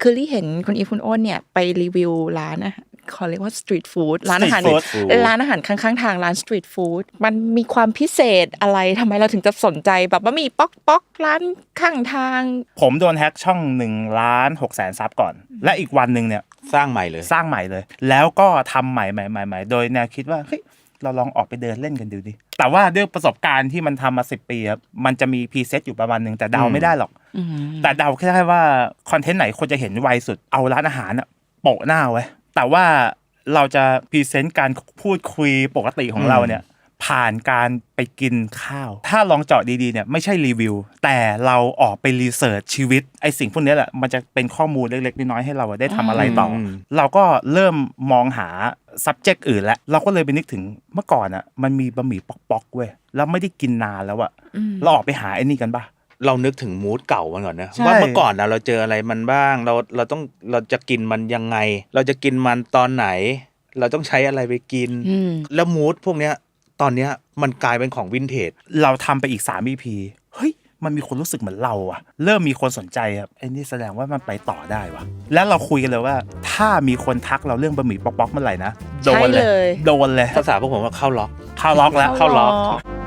คือลี่เห็นคุณอีฟคุณโอ้นเนี่ยไปรีวิวร้านอาหารเขาเรียกว่าสตรีทฟู้ดร้านอาหาร Street food ร้านอาหารข้างๆทางร้านสตรีทฟู้ดมันมีความพิเศษอะไรทำไมเราถึงจะสนใจแบบว่ามีป๊อกป๊อกร้านข้างทาง ผมโดนแฮ็กช่องหนึ่งล้านหกแสนซับก่อน และอีกวันหนึ่งเนี่ยสร้างใหม่เลย สร้างใหม่เลย แล้วก็ทำใหม่ใหม่ใหม่ใหม่โดยแนวคิดว่าเฮ้ย เราลองออกไปเดินเล่นกันดูดิ แต่ว่าด้วยประสบการณ์ที่มันทำมาสิปีครับมันจะมีพรีเซตอยู่ประมาณหนึ่งแต่เดาไม่ได้หรอกแต่เดาแค่ได้ว่าคอนเทนต์ไหนคนจะเห็นไวสุดเอาร้านอาหารอะโปะหน้าไว้แต่ว่าเราจะพรีเซนต์การพูดคุยปกติของเราเนี่ย ผ่านการไปกินข้าว ถ้าลองเจาะดีๆเนี่ยไม่ใช่รีวิว แต่เราออกไปรีเสิร์ชชีวิตไอสิ่งพวกนี้แหละมันจะเป็นข้อมูลเล็กๆน้อยๆให้เราได้ทำอะไรต่ออมเราก็เริ่มมองหา subject อื่นแล้ว เราก็เลยไปนึกถึงเมื่อก่อนอะมันมีบะหมี่ป๊อกๆเว้ยแล้วไม่ได้กินนานแล้วอะเราออกไปหาไอ้นี่กันปะเรานึกถึงมูดเก่ามันก่อนนะใช่ว่าเมื่อก่อนนะเราเจออะไรมันบ้าง เราเราต้องเราจะกินมันยังไง เราจะกินมันตอนไหน เราต้องใช้อะไรไปกินอืมแล้วมูดพวกเนี้ย ตอนเนี้ยมันกลายเป็นของวินเทจเราทำไปอีก 3 EP เฮ้ย มันมีคนรู้สึกเหมือนเราอะเริ่มมีคนสนใจครับไอ้นี่แสดงว่ามันไปต่อได้วะแล้วเราคุยกันเลยว่า ถ้ามีคนทักเราเรื่องบะหมี่ป๊อกๆเมื่อไหร่นะโดนเลใช่เลยยโดนเลยภาษาพวกผมว่าเข้าล็อกเข้าล็อกแล้วเข้าล็อกเข้าล็อก